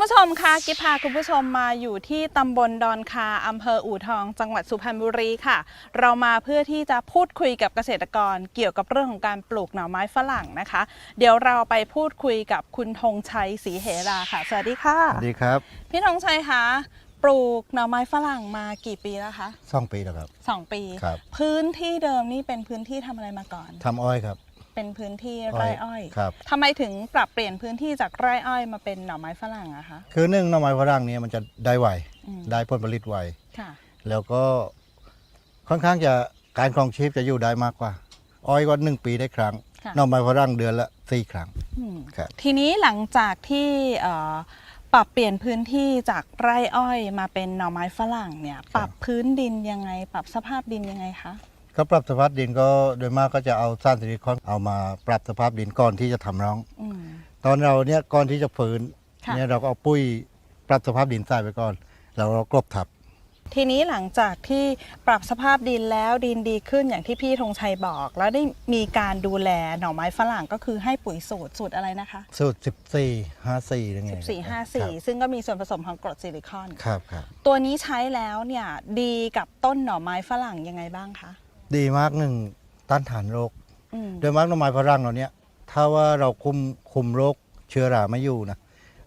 ผู้ชมคะกิฟพาคุณผู้ชมมาอยู่ที่ตำบลดอนคาอำเภออู่ทอง จังหวัดสุพรรณบุรีค่ะ เรามาเพื่อที่จะพูดคุยกับเกษตรกร เกี่ยวกับเรื่องของการปลูกหน่อไม้ฝรั่งนะคะ เดี๋ยวเราไปพูดคุยกับคุณธงชัยศรีเหราค่ะ สวัสดีค่ะ สวัสดีครับ พี่ธงชัยคะปลูกหน่อไม้ฝรั่งมากี่ปีแล้วคะสองปีแล้วครับสองปี ครับ พื้นที่เดิมนี่เป็นพื้นที่ทำอะไรมาก่อน ทำอ้อยครับ เป็นพื้นที่ไร่อ้อยครับทำไมถึงปรับเปลี่ยนพื้นที่จากไร่อ้อยมาเป็นหน่อไม้ฝรั่งอะคะคือหนึ่งหน่อไม้ฝรั่งเนี่ยมันจะได้ไวอืมได้ผลผลิตไวค่ะแล้วก็ค่อนข้างจะการครองชีพจะอยู่ได้มากกว่า อ้อยก็หนึ่งปีได้ครั้งค่ะหน่อไม้ฝรั่งเดือนละสี่ครั้งอืมครับทีนี้หลังจากที่เอ่อปรับเปลี่ยนพื้นที่จากไร่อ้อยมาเป็นหน่อไม้ฝรั่งเนี่ย ปรับพื้นดินยังไง ปรับสภาพดินยังไงคะ ก็ปรับสภาพดินก็โดยมากก็จะเอาสารซิลิคอนเอามาปรับสภาพดินก่อนที่จะทำร้อง อืม ตอนเราเนี่ยก่อนที่จะฝืนค่ะ เนี่ยเราก็เอาปุ้ยปรับสภาพดินใส่ไปก่อน แล้วเรากลบทับ ทีนี้หลังจากที่ปรับสภาพดินแล้วดินดีขึ้นอย่างที่พี่ธงชัยบอก แล้วได้มีการดูแลหน่อไม้ฝรั่งก็คือให้ปุ๋ยสูตรสูตรอะไรนะคะ สูตร 14 54ยังไง1454 ซึ่งก็มีส่วนผสมของกรดซิลิคอน ครับครับตัวนี้ใช้แล้วเนี่ยดีกับต้นหน่อไม้ฝรั่งยังไงบ้างคะ ดีมากหนึ่งต้านทานโรคอืมโดยมากหน่อไม้ฝรั่งเราเนี่ยถ้าว่าเราคุมคุมโรคเชื้อราไม่อยู่นะ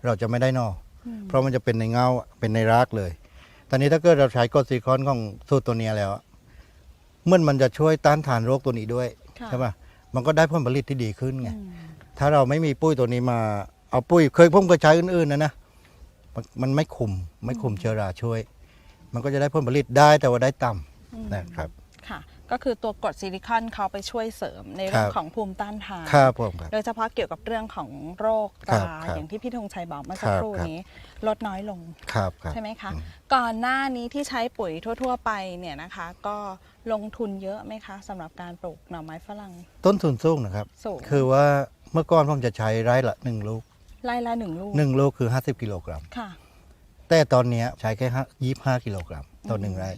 เราจะไม่ได้หนออืมเพราะมันจะเป็นในเงาเป็นในรากเลย ตอนนี้ถ้าเกิดเราใช้กรดซิลิคอนของสูตรตัวเนี้ยแล้วอะเมื่อมันจะช่วยต้านทานโรคตัวนี้ด้วยค่ะใช่ปะมันก็ได้ผลผลิตที่ดีขึ้นไง อืมถ้าเราไม่มีปุ้ยตัวนี้มาเอาปุ้ยเคยผมเคยใช้อื่นๆนะนะมันมันไม่คุมไม่คุมเชื้อราช่วย มันก็จะได้ผลผลิตได้แต่ว่าได้ต่ำอืมนะครับ ค่ะ ก็คือตัวกรดซิลิคอนเขาไปช่วยเสริมในเรื่องครับของภูมิต้านทานครับผมครับ โดยเฉพาะเกี่ยวกับเรื่องของโรคครับราครับอย่างที่พี่ธงชัยบอกเมื่อสักครับครู่ครับนี้ลดน้อยลงครับครับใช่ไหมคะ อืม ก่อนหน้านี้ที่ใช้ปุ๋ยทั่ว ๆ ไปเนี่ยนะคะ ก็ลงทุนเยอะไหมคะสำหรับการปลูกหน่อไม้ฝรั่งต้นทุนสูงนะครับ สูงคือว่าเมื่อก่อนผมจะใช้ไร่ละหนึ่งลูกไร่ละหนึ่งลูกหนึ่งลูกคือ 50 กิโลกรัม ค่ะ แต่ตอนเนี้ยใช้แค่ยี่ห้ากิโลกรัมต่อหนึ่งไร่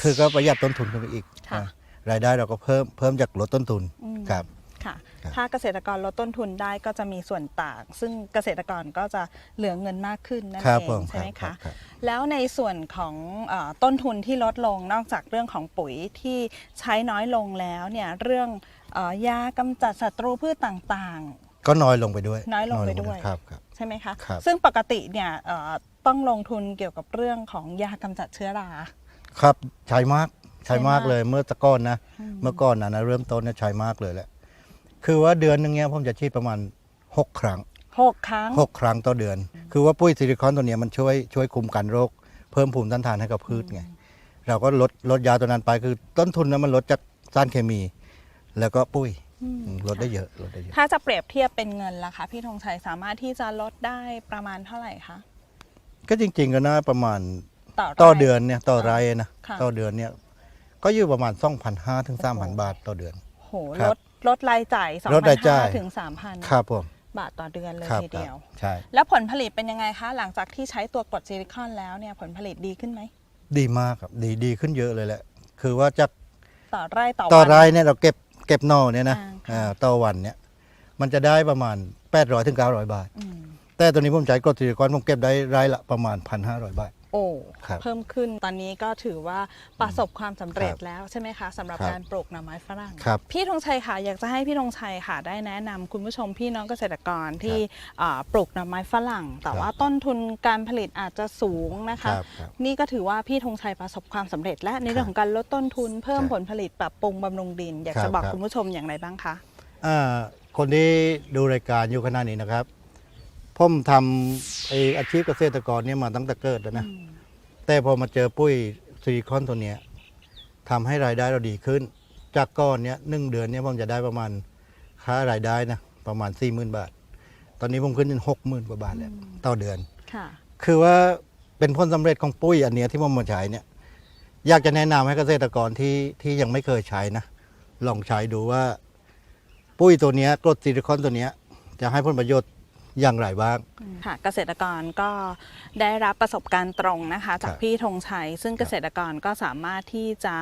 คือก็ประหยัดต้นทุนขึ้นไปอีกค่ะ นะ รายได้เราก็เพิ่มเพิ่มจากลดต้นทุนอืม ครับ ค่ะ ครับ ถ้าเกษตรกรลดต้นทุนได้ก็จะมีส่วนต่าง ซึ่งเกษตรกรก็จะเหลือเงินมากขึ้นนั่นครับเอผงมใช่ไหมครัคะบครับ แล้วในส่วนของเออต้นทุนที่ลดลงนอกจากเรื่องของปุ๋ยที่ใช้น้อยลงแล้วเนี่ยเรื่องเออยากำจัดศัตรูพืชต่าง ก็น้อยลงไปด้วยน้อยลงไปด้วย ครับครับ ๆ ใช่ไหมคะ ครับ ซึ่งปกติเนี่ยเอ่อต้องลงทุนเกี่ยวกับเรื่องของยากำจัดเชื้อรา ครับใช้มากใช้ใช้มามากกเลยเมื่อแตะก้อนนะอืมเมื่อก่อนนะนะเริ่มต้นเนี่ยใช้มากเลยแหละ คือว่าเดือนหนึงเนี้ยผมจะฉีดประมาณ 6 ครั้ง หกครั้ง 6 ครั้งต่อเดือน คือว่าปุ้ยซิลิคอนตัวเนี้ยมันช่วยช่วยคุมกันโรค เพิ่มภูมิต้านทานให้กับพืชไง เราก็ลดลดยาตัวนั้นไปคือต้นทุนนั้นมันลดจากสารเคมี แล้วก็ปุ้ยอืม อืมลดได้เยอะลดได้เยอะ ถ้าจะเปรียบเทียบเป็นเงินล่ะคะพี่ธงชัยสามารถที่จะลดได้ประมาณเท่าไหร่คะก็จริง ๆ ก็น่าประมาณต่อไร่ ต่อเดือนเนี่ยต่อไร่นะค่ะ ต่อเดือนเนี่ย ก็อยู่ประมาณ 2,500ถึง3,000 บาทต่อเดือน โหครัลบดลดรายจ่าย2ลดรายจ่าย5 0 0ถึง3,000ครับผมบาทต่อเดือนเลยครับทีเดียวครับใช่ แล้วผลผลิตเป็นยังไงคะ หลังจากที่ใช้ตัวกรดซิลิคอนแล้วเนี่ยผลผลิตดีขึ้นไหม ดีมากครับดีดีขึ้นเยอะเลยแหละ คือว่าจากต่อไร่ต่อต่อวันไร่เนี่ยเราเก็บเก็บหนอเนี่ยนะอ่าค่ะ อ่าต่อวันเนี่ยมันจะได้ประมาณ 800ถึง900 บาท อืมแต่ตัวนี้ผมใช้กรดซิลิคอนผมเก็บได้ไร่ละประมาณ 1,500 บาท โอ้ครับเพิ่มขึ้นตอนนี้ก็ถือว่าประสบความสำเร็จครับแล้วใช่ไหมคะสำหรับครับการปลูกหน่อไม้ฝรั่งครับพี่ธงชัยค่ะอยากจะให้พี่ธงชัยค่ะ ได้แนะนำคุณผู้ชมพี่น้องเกษตรกรที่อ่าปลูกหน่อไม้ฝรั่ง แต่ครับว่าต้นทุนการผลิตอาจจะสูงนะคะครับครับนี่ก็ถือว่าพี่ธงชัยประสบความสำเร็จ และในเรื่องของการลดต้นทุนเพิ่มครับผลผลิตปรับปรุงบำรุงดิน อยากครัจะบบอกครับคุณผู้ชมอย่างไรบ้างคะอ่าคนที่ดูรายการอยู่ขณะนี้นะครับ ผมทำไออาชีพเกษตรกรเนี่ยมาตั้งแต่เกิดแล้วนะ แต่พอมาเจอปุ้ยซิลิคอนตัวเนี้ยทำให้รายได้เราดีขึ้น จากก้อนเนี้ยหนึ่งเดือนเนี้ยผมจะได้ประมาณค่ารายได้นะประมาณ4ี่หมื่นบาท ตอนนี้ผมขึ้นเป็นหกหมื่นกว่าบาทแล้วต่อเดือน ค่ะ คือว่าเป็นผลสำเร็จของปุ้ยอันเนี้ยที่ผมมาใช้เนี่ย อยากจะแนะนำให้เกษตรกรที่ที่ยังไม่เคยใช้นะลองใช้ดูว่า ปุ้ยตัวเนี้ยกรดซิลิคอนตัวเนี้ยจะให้ผลประโยชน์ อย่างไรบ้าง ค่ะเกษตรกรก็ได้รับประสบการณ์ตรงนะคะ จากครับพี่ธงชัย ซึ่งเกษตรกรก็สามารถที่จะ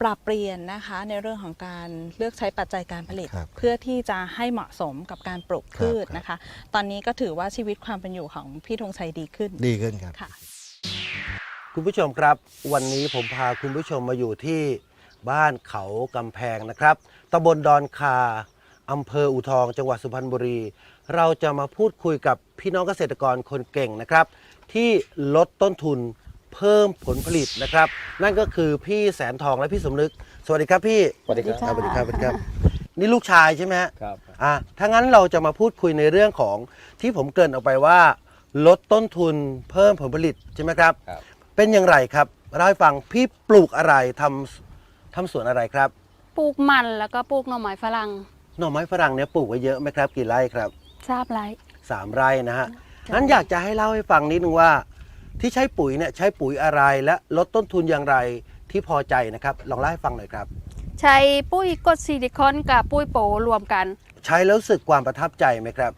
ปรับเปลี่ยนนะคะในเรื่องของการเลือกใช้ปัจจัยการผลิตครับเพื่อที่จะให้เหมาะสมกับการปลูกพืชครับนะคะ ตอนนี้ก็ถือว่าชีวิตความเป็นอยู่ของพี่ธงชัยดีขึ้น ดีขึ้นครับค่ะ คุณผู้ชมครับ วันนี้ผมพาคุณผู้ชมมาอยู่ที่บ้านเขากำแพงนะครับตำบลดอนคาอำเภออูทอง จังหวัดสุพรรณบุรี เราจะมาพูดคุยกับพี่น้องเกษตรกรคนเก่งนะครับ ที่ลดต้นทุนเพิ่มผลผลิตนะครับ นั่นก็คือพี่แสนทองและพี่สมนึก สวัสดีครับพี่สวัสดีครับสวัสดีครับสวัสดีครับนี่ลูกชายใช่ไหมฮะครับอะถ้างั้นเราจะมาพูดคุยในเรื่องของที่ผมเกรินออกไปว่า ลดต้นทุนเพิ่มผลผลิตใช่ไหมครับครับ เป็นอย่างไรครับเล่าให้ฟังพี่ปลูกอะไรทำทำสวนอะไรครับ ปลูกมันแล้วก็ปลูกหน่อไม้ฝรั่งหน่อไม้ฝรั่งเนี่ยปลูกไว้เยอะไหมครับ กี่ไร่ครับ ทราบไร สามไร่นะฮะใช่งั้นอยากจะให้เล่าให้ฟังนิดนึงว่า ที่ใช้ปุ๋ยเนี่ยใช้ปุ๋ยอะไรและลดต้นทุนอย่างไรที่พอใจนะครับลองเล่าให้ฟังหน่อยครับ ใช้ปุ้ยกรดซิลิคอนกับปุ้ยโปรวมกัน ใช้แล้วรู้สึกความประทับใจไหมครับ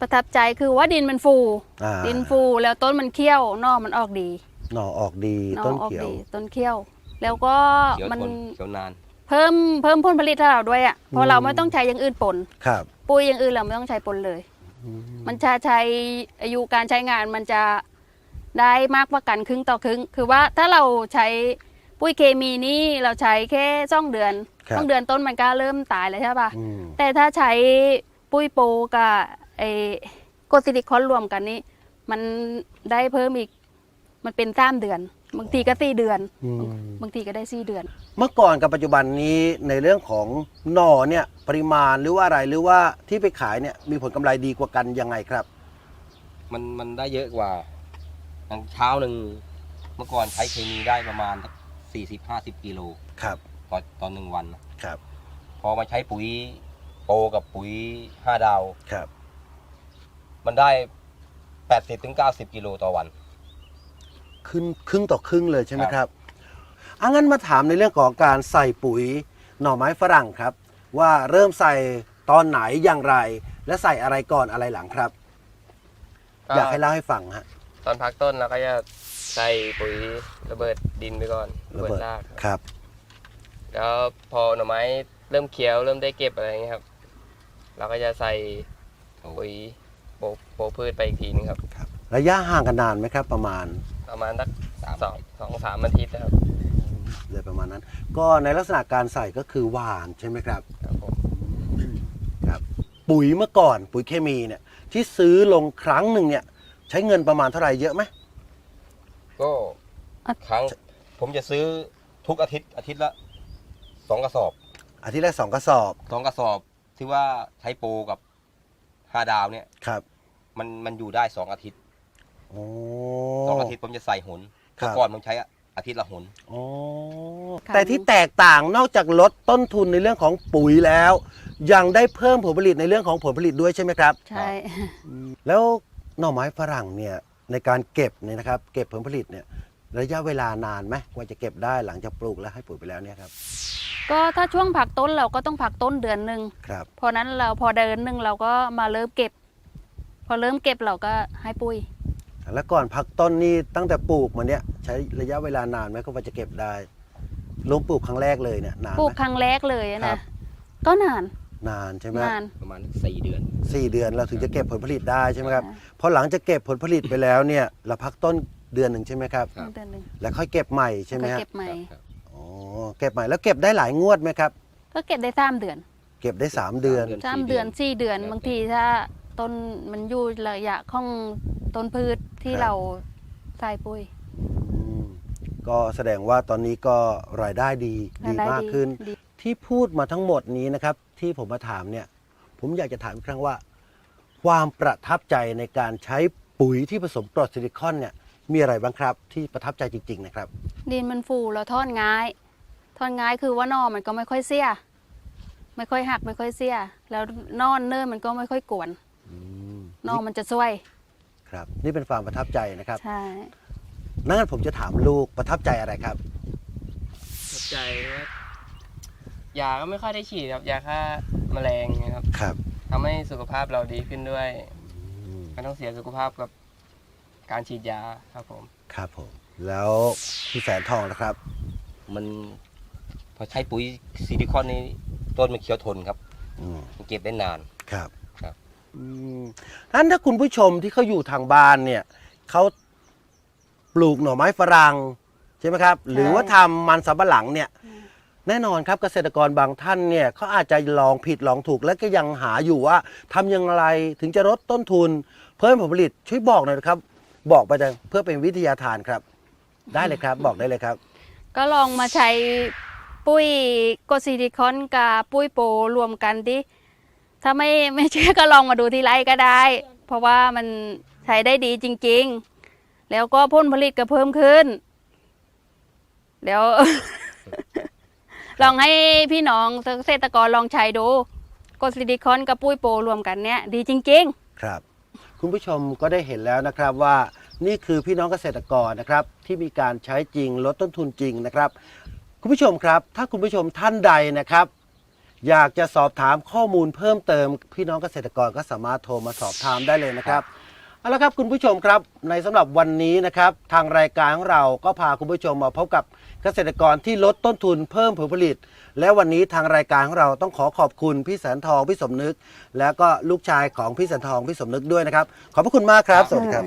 ประทับใจคือว่าดินมันฟู อ่า ดินฟูแล้วต้นมันเขี้ยวหนอมันออกดีหน่อออกดีหนอต้นออกเขียว ดีต้นเขี้ยว แล้วก็เขียวมันทนเขียวนาน เพิ่มเพิ่มผลผลิตให้เราด้วยอะเพราะเราไม่ต้องใช้อย่างอื่นปน ครับปุ้ยอย่างอื่นเราไม่ต้องใช้ปนเลยมันจะใช้อายุการใช้งานมันจะได้มากกว่ากันครึ่งต่อครึ่ง คือว่าถ้าเราใช้ปุ้ยเคมีนี่เราใช้แค่ซ่องเดือนครับ ซ่องเดือนต้นมันก็เริ่มตายแล้วใช่ปะอืมแต่ถ้าใช้ปุ้ยโปกับไอ้โกรดซิลิคอนรวมกันนี่มันได้เพิ่มอีก มันเป็นสามเดือน บางทีก็สี่เดือน อืม บางทีก็ได้สี่เดือน เมื่อก่อนกับปัจจุบันนี้ในเรื่องของหน่อเนี่ยปริมาณหรือว่าอะไรหรือว่าที่ไปขายเนี่ยมีผลกำไรดีกว่ากันยังไงครับ มันมันได้เยอะกว่าอย่างเช้าหนึ่งเมื่อก่อนใช้เคมีได้ประมาณสี่สิบห้าสิบกิโลครับต่อตอนหนึ่งวันครับพอมาใช้ปุ๋ยโปรกับปุ๋ยห้าดาว ครับ มันได้แปดสิบถึงเก้าสิบกิโลต่อวัน ขึ้นครึ่งต่อครึ่งเลยใช่ไหมครับครับอะงั้นมาถามในเรื่องของการใส่ปุ๋ยหน่อไม้ฝรั่งครับ ว่าเริ่มใส่ตอนไหนอย่างไร และใส่อะไรก่อนอะไรหลังครับ ก็อยากให้เล่าให้ฟังฮะตอนพักต้นเราก็จะใส่ปุ๋ยระเบิดดินไปก่อนระเบิดรากครับครับแล้วพอหน่อไม้เริ่มเขียวเริ่มได้เก็บอะไรอย่างเงี้ยครับ เราก็จะใส่ปุ๋ยโปะโปะพืชไปอีกทีนึงครับ ระยะห่างกันนานไหมครับ ประมาณ ประมาณสักสองสองสามอาทิตย์นะครับเลยประมาณนั้น ก็ในลักษณะการใส่ก็คือหวานใช่ไหมครับครับผมครับปุ๋ยเมื่อก่อนปุ๋ยเคมีเนี่ย ที่ซื้อลงครั้งหนึ่งเนี่ย ใช้เงินประมาณเท่าไหร่เยอะไหมก็อะครั้งผมจะซื้อทุกอาทิตย์อาทิตย์ละสองกระสอบ อาทิตย์ละสองกระสอบสองกระสอบที่ว่าใช้โปรกับห้าดาวเนี่ยครับ มันมันอยู่ได้สองอาทิตย์ โอ้สองอาทิตย์ผมจะใส่หนครับเมื่อก่อนผมใช้อาทิตย์ละหน โอ้ค่ะ แต่ที่แตกต่างนอกจากลดต้นทุนในเรื่องของปุ๋ยแล้ว ยังได้เพิ่มผลผลิตในเรื่องของผลผลิตด้วยใช่ไหมครับ ใช่ แล้วหน่อไม้ฝรั่งเนี่ยในการเก็บเนี่ยนะครับ เก็บผลผลิตเนี่ยระยะเวลานานไหมกว่าจะเก็บได้หลังจากปลูกแล้วให้ปุ๋ยไปแล้วเนี่ยครับก็ถ้าช่วงผักต้นเราก็ต้องผักต้นเดือนหนึ่งครับพอนั้นเราพอเดือนหนึ่งเราก็มาเริ่มเก็บ พอเริ่มเก็บเราก็ให้ปุ้ย แล้วก่อนพักต้นนี่ตั้งแต่ปลูกมาเนี่ยใช้ระยะเวลานานไหมก็ว่าจะเก็บได้ลงปลูกครั้งแรกเลยเนี่ยนานปลูไหกมครั้งแรกเลยอะครันะบ ก็นานนานใช่ไหมนาน ประมาณสี่เดือน สี่เดือนเราถึงจะเก็บผลผลิตได้ใช่ไหมครับอ่าพอหลังจากเก็บผลผลิตไปแล้วเนี่ยเราพักต้นเดือนหนึ่งใช่ไหมครับ ครับ เดือนหนึ่งแล้วค่อยเก็บใหม่ใช่ไหมก็ฮะเก็บใหม่ ครับ อ๋อเก็บใหม่แล้วเก็บได้หลายงวดไหมครับ ก็เก็บได้สามเดือนเก็บได้สามเดือน สามเดือนสามเดือนสี่เดือนแล้วแต่ บางทีถ้าต้นมันอยู่ระยะของ ต้นพืชที่ครับ เราใส่ปุ๋ยอืมก็แสดงว่าตอนนี้ก็รายได้ดีดีรายได้มากขึ้น ดีที่พูดมาทั้งหมดนี้นะครับ ที่ผมมาถามเนี่ย ผมอยากจะถามอีกครั้งว่า ความประทับใจในการใช้ปุ๋ยที่ผสมกรดซิลิคอนเนี่ยมีอะไรบ้างครับ ที่ประทับใจจริง ๆ นะครับ ดินมันฟูเราทอดง่ายทอดง่ายคือว่าหนอมันก็ไม่ค่อยเสียไม่ค่อยหักไม่ค่อยเสีย แล้วนอนเนิ่นมันก็ไม่ค่อยกวนอืมหนอมันจะช่วย ครับ นี่เป็นความประทับใจนะครับใช่นั่นผมจะถามลูกประทับใจอะไรครับสนใจว่ายาก็ไม่ค่อยได้ฉีดครับยาฆ่าแมลงนะครับครับทำให้สุขภาพเราดีขึ้นด้วยอืมไม่ต้องเสียสุขภาพกับการฉีดยาครับผม ครับผม แล้วพี่แสนทองนะครับ มันพอใช้ปุ๋ยซิลิคอนนี่ต้นมันเขียวทนครับอืมมันเก็บได้นาน ครับครับอืม นั้นถ้าคุณผู้ชมที่เขาอยู่ทางบ้านเนี่ยเขาปลูกหน่อไม้ฝรั่งใช่ไหมครับ หรือว่าทำมันสำปะหลังเนี่ยแน่นอนครับเกษตรกรบางท่านเนี่ยเขาอาจจะลองผิดลองถูกและก็ยังหาอยู่ว่าทำอย่างไรถึงจะลดต้นทุน เพิ่มผลผลิตช่วยบอกหน่อยนะครับ บอกไปเลยเพื่อเป็นวิทยาทานครับ ได้เลยครับ บอกได้เลยครับ ก็ลองมาใช้ปุ้ยโกซิลิคอนกับปุ้ยโปรรวมกันดิ ถ้าไม่ไม่เชื่อก็ลองมาดูที่ไร่ก็ได้ เพราะว่ามันใช้ได้ดีจริง ๆ แล้วก็ผลผลิตก็เพิ่มขึ้น แล้ว ลองให้พี่น้องเกษตรกรลองใช้ดูโกซิลิคอนกับปุ้ยโปรรวมกันเนี้ยดีจริง ๆ ครับ คุณผู้ชมก็ได้เห็นแล้วนะครับว่านี่คือพี่น้องเกษตรกรนะครับ ที่มีการใช้จริงลดต้นทุนจริงนะครับ คุณผู้ชมครับ ถ้าคุณผู้ชมท่านใดนะครับ อยากจะสอบถามข้อมูลเพิ่มเติม พี่น้องเกษตรกรก็สามารถโทรมาสอบถามได้เลยนะครับเอาละครับคุณผู้ชมครับในสำหรับวันนี้นะครับ ทางรายการของเราก็พาคุณผู้ชมมาพบกับเกษตรกรที่ลดต้นทุนเพิ่มผลผลิต และวันนี้ทางรายการของเราต้องขอขอบคุณพี่แสนทองพี่สมนึก แล้วก็ลูกชายของพี่แสนทองพี่สมนึกด้วยนะครับ ขอบพระคุณมากครับ สวัสดีครับ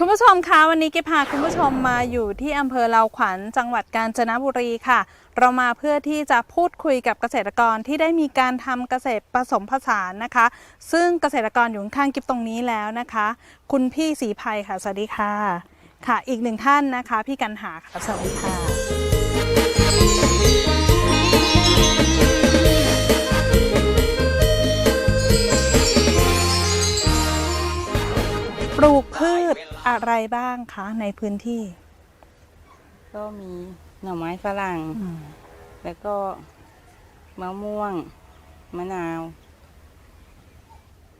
คุณผู้ชมคะวันนี้กิพาคุณผู้ชมมาอยู่ที่อำเภอเลาขวัญจังหวัดกาญจนบุรีค่ะ เรามาเพื่อที่จะพูดคุยกับเกษตรกรที่ได้มีการทำเกษตรผสมผสานนะคะ ซึ่งเกษตรกรอยู่ข้างกิบตรงนี้แล้วนะคะ คุณพี่ศรีภัยค่ะสวัสดีค่ะค่ะ อีกหนึ่งท่านนะคะ พี่กันหาค่ะสวัสดีค่ะ ปลูกพืชอะไรบ้างคะ ในพื้นที่ ก็มีหน่อไม้ฝรั่งแล้วก็มะม่วง มะนาว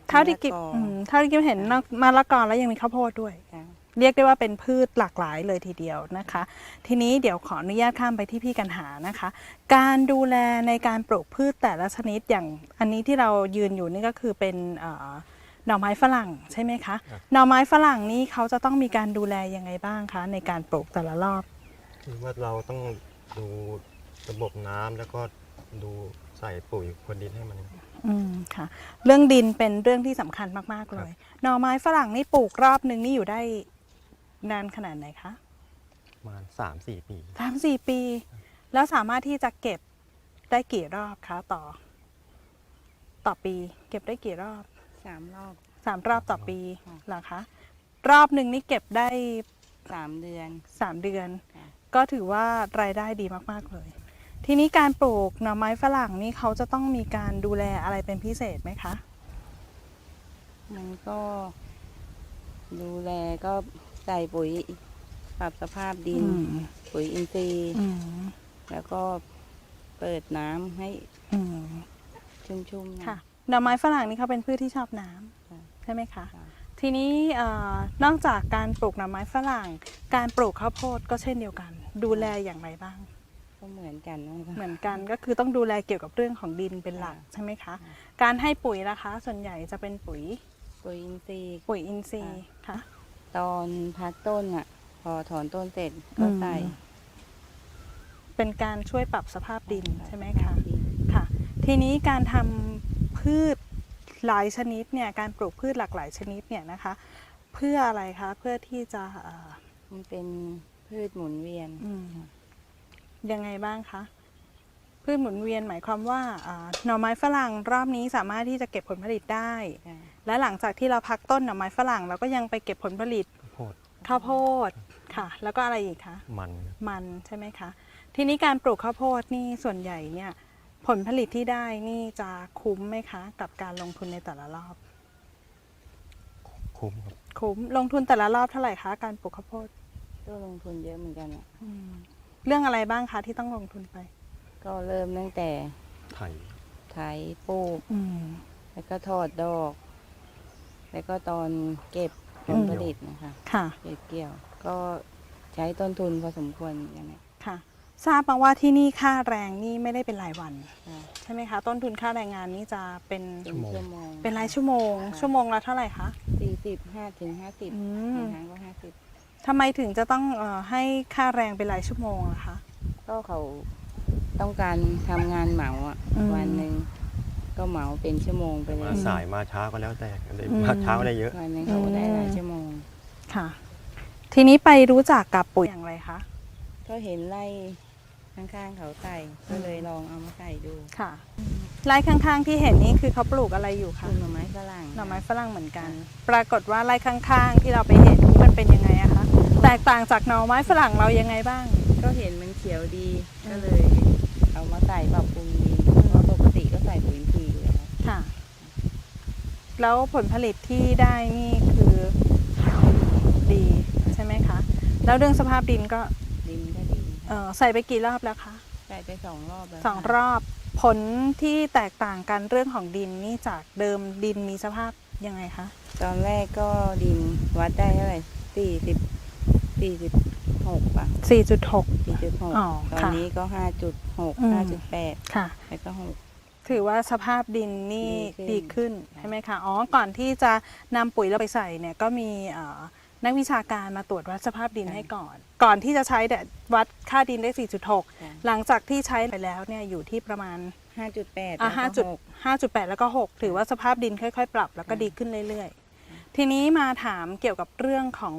เท่าที่กิบมะละกออื มเท่าที่กิบเห็นนอกมะละกอแล้วยังมีข้าวโพดด้วย ค่ะ เรียกได้ว่าเป็นพืชหลากหลายเลยทีเดียวนะคะ ทีนี้เดี๋ยวขออนุญาตข้ามไปที่พี่กันหานะคะ การดูแลในการปลูกพืชแต่ละชนิดอย่างอันนี้ที่เรายืนอยู่นี่ก็คือเป็นเอ่อ หน่อไม้ฝรั่งใช่ไหมคะ หน่อไม้ฝรั่งนี่เขาจะต้องมีการดูแลยังไงบ้างคะ ในการปลูกแต่ละรอบ คือว่าเราต้องดูระบบน้ำแล้วก็ดูใส่ปุ๋ยพรวนดินให้มัน อืมค่ะ เรื่องดินเป็นเรื่องที่สำคัญมาก ๆ เลย หน่อไม้ฝรั่งนี่ปลูกรอบหนึ่งนี่อยู่ได้นานขนาดไหนคะ ประมาณสามสี่ปีสามสี่ปี แล้วสามารถที่จะเก็บได้กี่รอบคะต่อ ต่อปี เก็บได้กี่รอบ สามรอบสามรอบต่อปีค่ะเหรอคะรอบหนึ่งนี่เก็บได้สามเดือนสามเดือน ค่ะ ก็ถือว่ารายได้ดีมาก ๆ เลย ทีนี้การปลูกหน่อไม้ฝรั่งนี่เขาจะต้องมีการดูแลอะไรเป็นพิเศษไหมคะ มันก็ดูแลก็ใส่ปุ๋ยปรับสภาพดินอืมปุ๋ยอินทรีย์ อืมแล้วก็เปิดน้ำให้อืมชุ่มๆหน่อย ค่ะ ดอกไม้ฝรั่งนี่เขาเป็นพืชที่ชอบน้ำค่ะใช่ไหมคะค่ะทีนี้เอ่อนอกจากการปลูกหน่อไม้ฝรั่ง การปลูกข้าวโพดก็เช่นเดียวกัน ดูแลอย่างไรบ้าง ก็เหมือนกันนะคะเหมือนกันก็คือต้องดูแลเกี่ยวกับเรื่องของดินเป็นหลักค่ะใช่ไหมคะค่ะการให้ปุ๋ยนะคะ ส่วนใหญ่จะเป็นปุ๋ย ปุ๋ยอินทรีย์ ปุ๋ยอินทรีย์ค่ะ ตอนพักต้นอะ พอถอนต้นเสร็จก็อืมใส่ เป็นการช่วยปรับสภาพดินใช่ไหมคะดินค่ะ ทีนี้การทำ พืชหลายชนิดเนี่ยการปลูกพืชหลากหลายชนิดเนี่ยนะคะ เพื่ออะไรคะเพื่อที่จะเอ่อมันเป็นพืชหมุนเวียน อืมยังไงบ้างคะพืชหมุนเวียนหมายความว่าอ่าหน่อไม้ฝรั่งรอบนี้สามารถที่จะเก็บผลผลิตได้ค่ะและหลังจากที่เราพักต้นหน่อไม้ฝรั่งเราก็ยังไปเก็บผลผลิตโพดข้าวโพดค่ะ แล้วก็อะไรอีกคะ มัน มันใช่ไหมคะ ทีนี้การปลูกข้าวโพดนี่ส่วนใหญ่เนี่ย ผลผลิตที่ได้นี่จะคุ้มไหมคะ กับการลงทุนในแต่ละรอบ คุ้มครับ คุ้มลงทุนแต่ละรอบเท่าไหร่คะการปลูกข้าวโพดก็ลงทุนเยอะเหมือนกันอะอืมเรื่องอะไรบ้างคะที่ต้องลงทุนไป ก็เริ่มตั้งแต่ไถไถปลูก อืม แล้วก็ทอดดอก แล้วก็ตอนเก็บผลผลิตนะคะ ค่ะ เก็บเกี่ยว ก็ใช้ต้นทุนพอสมควรอย่างเนี้ยค่ะ ทราบมาว่าที่นี่ค่าแรงนี่ไม่ได้เป็นรายวันค่ะใช่ไหมคะ ต้นทุนค่าแรงงานนี่จะเป็นเป็นชั่วโมง เป็นรายชั่วโมง ค่ะ ชั่วโมงละเท่าไหร่คะ สี่สิบห้าถึงห้าสิบอืม บางครั้งก็ห้าสิบทำไมถึงจะต้องเออให้ค่าแรงเป็นรายชั่วโมงล่ะคะ ก็เขาต้องการทำงานเหมาอะ อืม วันหนึ่งก็เหมาเป็นชั่วโมงไปเลมายสายมาช้าก็แล้วแต่ได้อืม มาเช้าได้เยอะ วันหนึงเขาก็ได้หลายชั่วโมง ค่ะ ทีนี้ไปรู้จักกับปุ๋ยอย่างไรคะ ก็เห็นไล่ ข้างๆเขาใส่ก็เลยลองเอามาใส่ดูค่ะไร่ข้างๆที่เห็นนี่คือเขาปลูกอะไรอยู่ปคะลูกหน่อไม้ฝรั่งหน่อไม้ฝรั่งเหมือนกัน ปรากฏว่าไร่ข้างๆ ที่เราไปเห็นนี่มันเป็นยังไงอะคะแตกต่างจากหน่อไม้ฝรั่งเรายังไงบ้าง ก็เห็นมันเขียวดีก็เลย เอามาใส่ปรับปรุงดินเพราะปกติก็ใส่ปุ๋ยอินทรีย์อยู่แล้วค่ะ แล้วผลผลิตที่ได้นี่คือดีใช่ไหมคะ แล้วเรื่องสภาพดินก็ดินก็ดี เอ่อใส่ไปกี่รอบแล้วคะใส่ไปสองรอบแล้วสองค่ะรอบผลที่แตกต่างกันเรื่องของดินนี่จากเดิมดินมีสภาพยังไงคะตอนแรกก็ดินวัดได้เท่าไหร่สี่สิบสี่สิบหกป่ะ4.6 สี่จุดหกอ๋อตอนค่ะนี้ก็ห้าจุดหกอืม ห้าจุดแปดค่ะ แล้วก็หก ถือว่าสภาพดินนี่ดีดีขึ้ขึ้นนใช่ไหมคะ อ๋อ ก่อนที่จะนำปุ๋ยเราไปใส่เนี่ยก็มีเอ่อนักวิชาการมาตรวจวัดสภาพดินให้ก่อน ก่อนที่จะใช้แต่วัดค่าดินได้ 4.6 หลังจากที่ใช้ไปแล้วเนี่ยอยู่ที่ประมาณห้าจุดแปดอะ5จุด5.8 แล้วก็ 6 ถือว่าสภาพดินค่อย ๆ ปรับแล้วก็ดีขึ้นเรื่อยๆ ทีนี้มาถามเกี่ยวกับเรื่องของ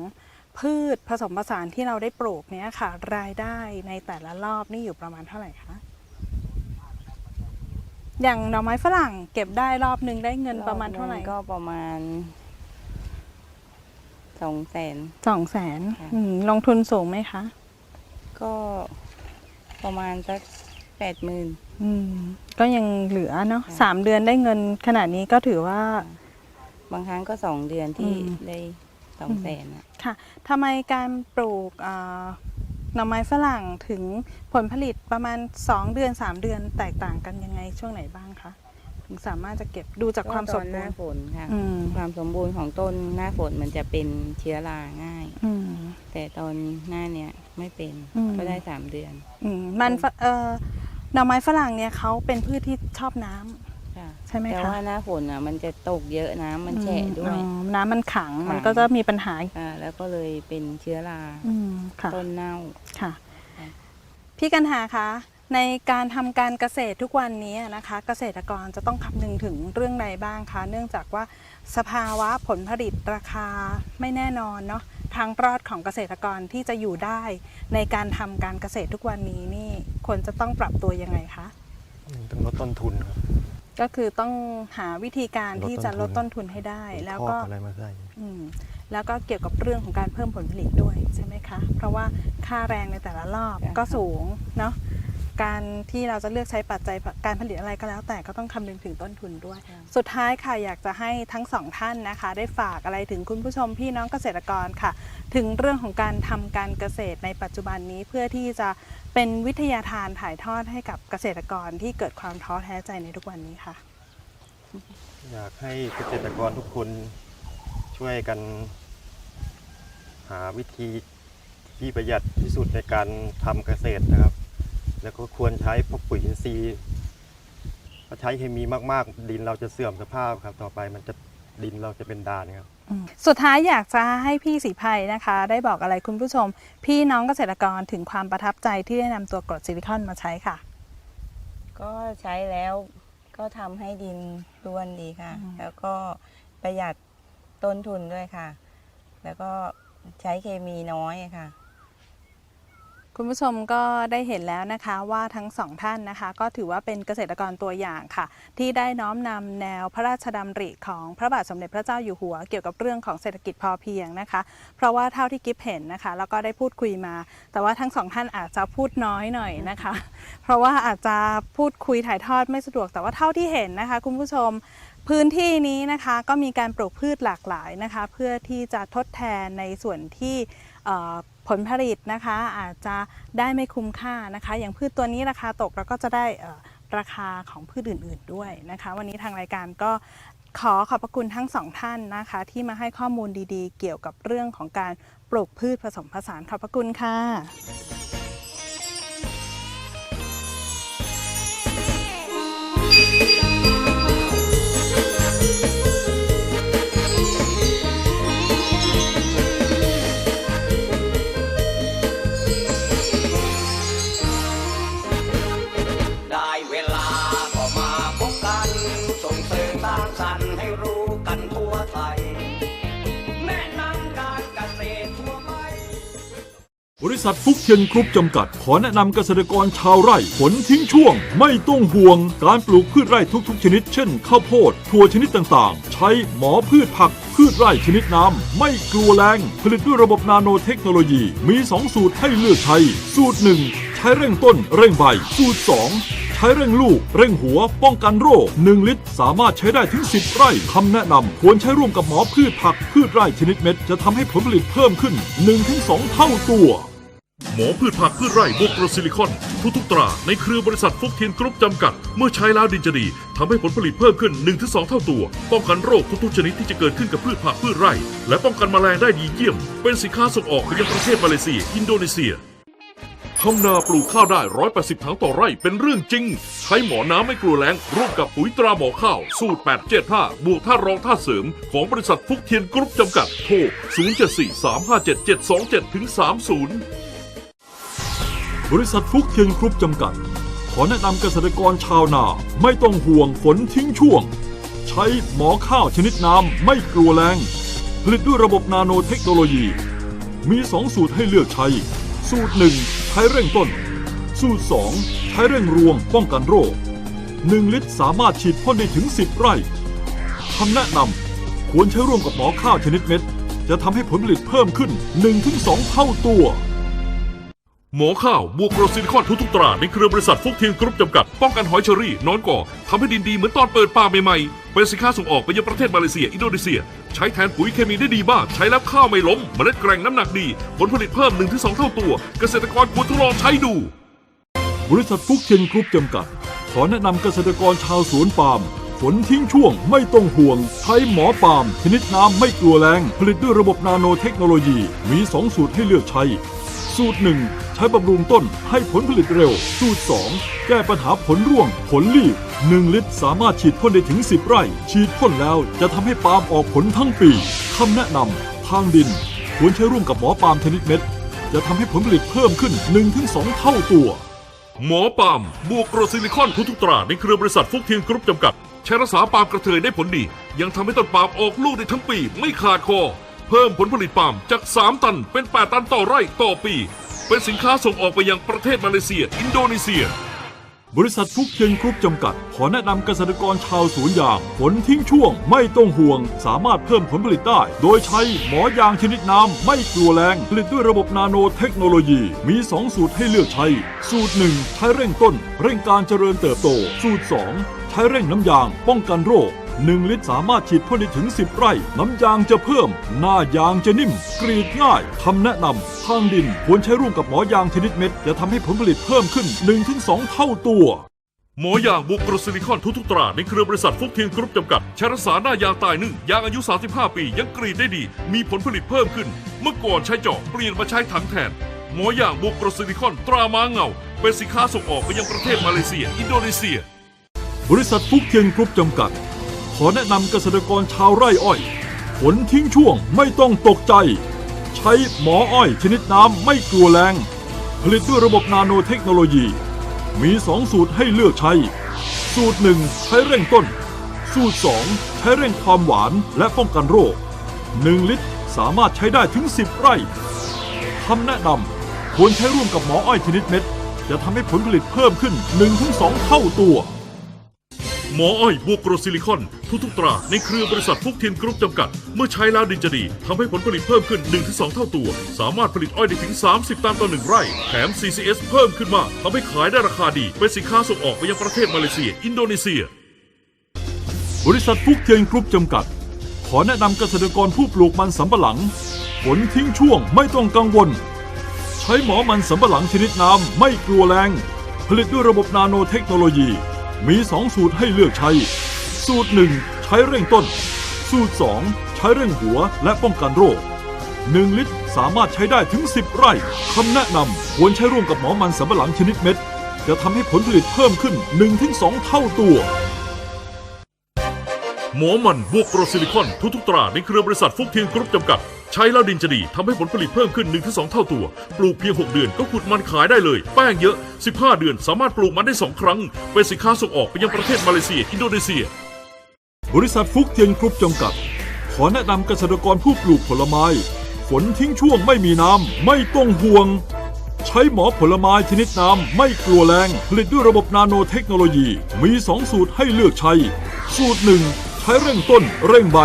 พืชผสมผสานที่เราได้ปลูกเนี่ยค่ะ รายได้ในแต่ละรอบนี่อยู่ประมาณเท่าไหร่คะอย่างหน่อไม้ฝรั่งเก็บได้รอบหนึ่งได้เงินประมาณเท่าไหร่ ก็ประมาณ สองแสน สองแสนค่ะลงทุนสูงไหมคะ ก็ประมาณสักแปดหมื่น อืม ก็ยังเหลือเนาะค่ะ สามเดือนได้เงินขนาดนี้ก็ถือว่า บางครั้งก็สองเดือนที่อืม ได้สองแสนอะค่ะทำไมการปลูกอ่าหน่อไม้ฝรั่งถึงผลผลิตประมาณ 2 เดือน 3 เดือนแตกต่างกันยังไงช่วงไหนบ้างคะ ถึงสามารถจะเก็บดูจากความสมก็ตอนหบูน้ารณ์ฝนค่ะอืมความสมบูรณ์ของต้นหน้าฝนมันจะเป็นเชื้อราง่าย อืม แต่ตอนหน้าเนี้ยไม่เป็นอืม ก็ได้สามเดือนอืมมันฝเอ่อหน่อไม้ฝรั่งเนี่ยเขาเป็นพืชที่ชอบน้ำ ค่ะใช่ไหมแต่คะว่าหน้าฝนอะมันจะตกเยอะน้ำมันแฉะด้วย อืมอ๋อน้ำมันขังขัง มันก็จะมีปัญหาอ่าแล้วก็เลยเป็นเชื้อราอืมค่ะต้นเน่า ค่ะค่ะพี่กันหาคะ ในการทำการเกษตรทุกวันนี้นะคะ เกษตรกรจะต้องคำนึงถึงเรื่องใดบ้างคะ เนื่องจากว่าสภาวะผลผลิตราคาไม่แน่นอนเนาะทางรอดของเกษตรกรที่จะอยู่ได้ ในการทำการเกษตรทุกวันนี้นี่ควรจะต้องปรับตัวยังไงคะต้องลดต้นทุนครับก็คือต้องหาวิธีการลดที่จะลดต้ต้นนทุทุนนให้ได้ แล้วคอกก็อะไรมาใส่อืมแล้วก็เกี่ยวกับเรื่องของการเพิ่มผลผลิตด้วยใช่ไหมคะ เพราะว่าค่าแรงในแต่ละรอบค่ะก็สูงเนาะ การที่เราจะเลือกใช้ปัจจัยการผลิตอะไรก็แล้ว แต่ก็ต้องคำนึงถึงต้นทุนด้วย สุดท้ายค่ะอยากจะให้ทั้งสองท่านนะคะ ได้ฝากอะไรถึงคุณผู้ชมพี่น้องเกษตรกรค่ะ ถึงเรื่องของการทำการเกษตรในปัจจุบันนี้เพื่อที่จะเป็นวิทยาทานถ่ายทอดให้กับเกษตรกรที่เกิดความท้อแท้ใจในทุกวันนี้ค่ะ อยากให้เกษตรกรทุกคนช่วยกัน หาวิธีที่ประหยัดที่สุดในการทำเกษตรนะครับ แล้วก็ควรใช้พวกปุ๋ยอินทรีย์ถ้าใช้เคมีมากๆ ดินเราจะเสื่อมสภาพครับ ต่อไปมันจะดินเราจะเป็นด่านครับ สุดท้ายอยากจะให้พี่สีภัยนะคะ ได้บอกอะไรคุณผู้ชม พี่น้องเกษตรกรถึงความประทับใจที่ได้นำตัวกรดซิลิคอนมาใช้ค่ะ ก็ใช้แล้วก็ทำให้ดินร่วนดีค่ะ อืม แล้วก็ประหยัดต้นทุนด้วยค่ะ แล้วก็ใช้เคมีน้อยค่ะ คุณผู้ชมก็ได้เห็นแล้วนะคะว่าทั้งสองท่านนะคะ ก็ถือว่าเป็นเกษตรกรตัวอย่างค่ะ ที่ได้น้อมนำแนวพระราชดำริของพระบาทสมเด็จพระเจ้าอยู่หัว เกี่ยวกับเรื่องของเศรษฐกิจพอเพียงนะคะ เพราะว่าเท่าที่กิฟเห็นนะคะ แล้วก็ได้พูดคุยมา แต่ว่าทั้งสองท่านอาจจะพูดน้อยหน่อยนะคะ เพราะว่าอาจจะพูดคุยถ่ายทอดไม่สะดวกแต่ว่าเท่าที่เห็นนะคะ คุณผู้ชมพื้นที่นี้นะคะก็มีการปลูกพืชหลากหลายนะคะ เพื่อที่จะทดแทนในส่วนที่ ผลผลิตนะคะอาจจะได้ไม่คุ้มค่านะคะ อย่างพืชตัวนี้ราคาตกเราก็จะได้ราคาของพืชอื่น ๆด้วยนะคะ วันนี้ทางรายการก็ขอขอบพระคุณทั้งสองท่านนะคะ ที่มาให้ข้อมูลดีๆ เกี่ยวกับเรื่องของการปลูกพืชผสมผสานขอบพระคุณค่ะ ษัทฟุกเทียนกรุ๊ปจำกัด ขอแนะนำเกษตรกรชาวไร่ผลทิ้งช่วง ไม่ต้องห่วง การปลูกพืชไร่ทุกๆ ชนิด เช่น ข้าวโพดถั่วชนิดต่างๆ ใช้หมอพืชผัก พืชไร่ชนิดน้ำ ไม่กลัวแรงผลิตด้วยระบบนาโนเทคโนโลยี มี 2 สูตรให้เลือกใช้ สูตร 1 ใช้เร่งต้น เร่งใบ สูตร2ใช้เร่งลูก เร่งหัว ป้องกันโรค 1 ลิตร สามารถใช้ได้ถึง 10 ไร่คำแนะนำควรใช้ร่วมกับหมอพืชผักพืชไร่ชนิดเม็ด จะทำให้ผลผลิตเพิ่มขึ้น 1-2 เท่าตัว หมอพืชผักพืชไร่บวกโกรซิลิคอน ทุกๆตรา ในเครือบริษัทฟุกเทียนกรุ๊ปจำกัด เมื่อใช้แล้วดินจะดีทำให้ผลผลิตเพิ่มขึ้น 1-2 เท่าตัว ป้องกันโรคทุกๆชนิดที่จะเกิดขึ้นกับพืชผักพืชไร่ และป้องกันแมลงได้ดีเยี่ยม เป็นสินค้าส่งออกไปยังประเทศมาเลเซีย อินโดนีเซียทำนาปลูกข้าวได้ 180 ถังต่อไร่เป็นเรื่องจริง ใช้หมอน้ำไม่กลัวแล้งร่วมกับปุ๋ยตราหมอข้าว สูตร 875 บวกท่ารองท่าเสริม ของบริษัทฟุกเทียนกรุ๊ปจำกัด โทร 074-357-727-30 บริษัทฟุกเทียนกรุ๊ปจำกัด ขอแนะนำเกษตรกรชาวนาไม่ต้องห่วงฝนทิ้งช่วง ใช้หมอข้าวชนิดน้ำไม่กลัวแรงผลิตด้วยระบบนาโนเทคโนโลยี มี 2 สูตรให้เลือกใช้ สูตร 1 ใช้เร่งต้น สูตร 2 ใช้เร่งรวงป้องกันโรค 1 ลิตรสามารถฉีดพ่นได้ถึง 10 ไร่คำแนะนำควรใช้ร่วมกับหมอข้าวชนิดเม็ด จะทำให้ผลผลิตเพิ่มขึ้น 1-2 เท่าตัว หมอข้าวบวกโกรซิลิคอนทุกๆตราในเครือบริษัทฟุกเทียนกรุ๊ปจำกัด ป้องกันหอยเชอรี่นอนก่อทำให้ดินดีเหมือนตอนเปิดป่าใหม่ๆ เป็นสินค้าส่งออกไปยังประเทศมาเลเซีย อินโดนีเซีย ใช้แทนปุ๋ยเคมีได้ดีมาก ใช้แล้วข้าวไม่ล้ม เมล็ดแกร่งน้ำหนักดี ผลผลิตเพิ่ม 1-2 เท่าตัว เกษตรกรควรทดลองใช้ดู บริษัทฟุกเทียนกรุ๊ปจำกัด ขอแนะนำเกษตรกรชาวสวนปาล์มฝนทิ้งช่วงไม่ต้องห่วง ใช้หมอปาล์มชนิดน้ำไม่กลัวแรงผลิตด้วยระบบนาโนเทคโนโลยีมี 2 สูตรให้เลือกใช้ สูตร 1 ใช้บำรุงต้นให้ผลผลิตเร็ว สูตร 2 แก้ปัญหาผลร่วง ผลรีบ 1 ลิตรสามารถฉีดพ่นได้ถึง 10 ไร่ ฉีดพ่นแล้วจะทำให้ปาล์มออกผลทั้งปีคำแนะนำทางดิน ควรใช้ร่วมกับหมอปาล์มชนิดเม็ด จะทำให้ผลผลิตเพิ่มขึ้น 1-2 เท่าตัว หมอปาล์มบวกโกรซิลิคอนทุกๆตราในเครือบริษัทฟุกเทียนกรุ๊ปจำกัด ใช้รักษาปาล์มกระเทยได้ผลดี ยังทำให้ต้นปาล์มออกลูกได้ทั้งปีไม่ขาดคอ เพิ่มผลผลิตปาล์มจาก 3 ตันเป็น 8 ตันต่อไร่ต่อปี เป็นสินค้าส่งออกไปยังประเทศมาเลเซีย อินโดนีเซีย บริษัทฟุกเทียนกรุ๊ปจำกัด ขอแนะนำเกษตรกรชาวสวนยาง ผลทิ้งช่วงไม่ต้องห่วง สามารถเพิ่มผลผลิตได้ โดยใช้หมอยางชนิดน้ำไม่กลัวแรงผลิตด้วยระบบนาโนเทคโนโลยี มี 2 สูตรให้เลือกใช้ สูตร 1 ใช้เร่งต้น เร่งการเจริญเติบโต สูตร 2 ใช้เร่งน้ำยาง ป้องกันโรค 1 ลิตรสามารถฉีดพ่นได้ถึง 10 ไร่ น้ำยางจะเพิ่ม หน้ายางจะนิ่ม กรีดง่ายคำแนะนำทางดินควรใช้ร่วมกับหมอยางชนิดเม็ด จะทำให้ผลผลิตเพิ่มขึ้น 1-2 เท่าตัว หมอยางบวกโกรซิลิคอนทุกๆตรา ในเครือบริษัทฟุกเทียนกรุ๊ปจำกัดใช้รักษาหน้ายางตายนึ่งยางอายุ 35 ปี ยังกรีดได้ดี มีผลผลิตเพิ่มขึ้น เมื่อก่อนใช้เจาะเปลี่ยนมาใช้ถังแทน หมอยางบวกโกรซิลิคอนตราม้าเงา เป็นสินค้าส่งออกไปยังประเทศมาเลเซีย อินโดนีเซีย บริษัทฟุกเทียนกรุ๊ปจำกัดข อแนะนำเกษตรกรชาวไร่อ้อย ผลทิ้งช่วงไม่ต้องตกใจ ใช้หมออ้อยชนิดน้ำไม่กลัวแรง ผลิตด้วยระบบนาโนเทคโนโลยี มี2สูตรให้เลือกใช้ สูตร1ใช้เร่งต้น สูตร2ใช้เร่งความหวานและป้องกันโรค 1 ลิตรสามารถใช้ได้ถึง 10 ไร่คำแนะนำควรใช้ร่วมกับหมออ้อยชนิดเม็ดจะทำให้ผลผลิตเพิ่มขึ้น 1-2 เท่าตัว หมออ้อยบวกโกรซิลิคอน ทุกๆตราในเครือบริษัทฟุกเทียนกรุ๊ปจำกัด เมื่อใช้แล้วดินจะดีทำให้ผลผลิตเพิ่มขึ้น 1-2 เท่าตัว สามารถผลิตอ้อยได้ถึง 30 ตันต่อ 1 ไร่ แถม CCS เพิ่มขึ้นมากทำให้ขายได้ราคาดี เป็นสินค้าส่งออกไปยังประเทศมาเลเซีย อินโดนีเซีย บริษัทฟุกเทียนกรุ๊ปจำกัด ขอแนะนำเกษตรกรผู้ปลูกมันสำปะหลังผลทิ้งช่วงไม่ต้องกังวล ใช้หมอมันสำปะหลังชนิดน้ำไม่กลัวแรงผลิตด้วยระบบนาโนเทคโนโลยี มี 2 สูตรให้เลือกใช้ สูตร 1 ใช้เร่งต้น สูตร 2 ใช้เร่งหัวและป้องกันโรค 1 ลิตรสามารถใช้ได้ถึง 10 ไร่คำแนะนำควรใช้ร่วมกับหมอมันสำปะหลังชนิดเม็ด จะทำให้ผลผลิตเพิ่มขึ้น 1-2 เท่าตัว หมอมันบวกโกรซิลิคอนทุกๆตราในเครือบริษัทฟุกเทียนกรุ๊ปจำกัด ใช้แล้วดินจะดีทำให้ผลผลิตเพิ่มขึ้น 1-2 เท่าตัว ปลูกเพียง 6 เดือนก็ขุดมันขายได้เลย แป้งเยอะ 15 เดือนสามารถปลูกมันได้ 2 ครั้ง เป็นสินค้าส่งออกไปยังประเทศมาเลเซีย อินโดนีเซีย บริษัทฟุกเทียนกรุ๊ปจำกัด ขอแนะนำเกษตรกรผู้ปลูกผลไม้ ฝนทิ้งช่วงไม่มีน้ำไม่ต้องห่วง ใช้หมอผลไม้ชนิดน้ำไม่กลัวแรงผลิตด้วยระบบนาโนเทคโนโลยี มี 2 สูตรให้เลือกใช้ สูตร 1 ช้เร่งต้น เร่งใบ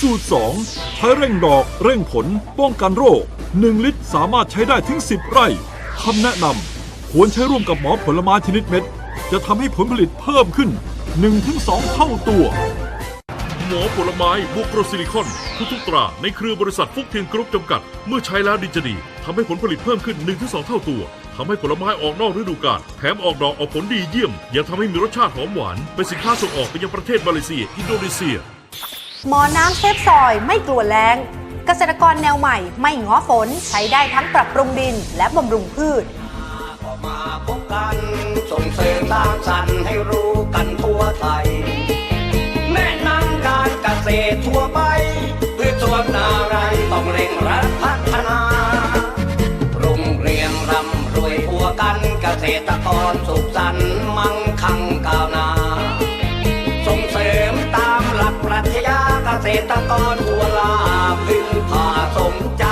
สูตร 2 ใช้เร่งดอกเร่งผล ป้องกันโรค 1 ลิตรสามารถใช้ได้ถึง 10 ไร่คำแนะนำควรใช้ร่วมกับหมอผลไม้ชนิดเม็ด จะทำให้ผลผลิตเพิ่มขึ้น 1-2 เท่าตัว หมอผลไม้บวกโกรซิลิคอน ทุกๆตราในเครือบริษัทฟุกเทียนกรุ๊ปจำกัด เมื่อใช้แล้วดีจะดีทำให้ผลผลิตเพิ่มขึ้น 1-2 เท่าตัว ทำให้ผลไม้ออกนอกฤดูกาลแถมออกดอกออกผลดีเยี่ยม ยังทำให้มีรสชาติหอมหวาน เป็นสินค้าส่งออกไปยังประเทศมาเลเซีย อินโดนีเซีย หมอน้ำเซฟซอยไม่กลัวแรงเกษตรกรแนวใหม่ ไม่ง้อฝนใช้ได้ทั้งปรับปรุงดินและบำรุงพืชมาพบกันส่งเสริมสร้างสรรค์ให้รู้กันทั่วไทย แนะนำการเกษตรทั่วไปพืชสวนนาไรต้องเร่งรัดพัฒนา ษตรกรสุขสันต์มั่งคั่งก้าวหน้าส่งเสริมตามหลักปรัชญาเกษตรกรทั่วลาพึ่งพาสมใจ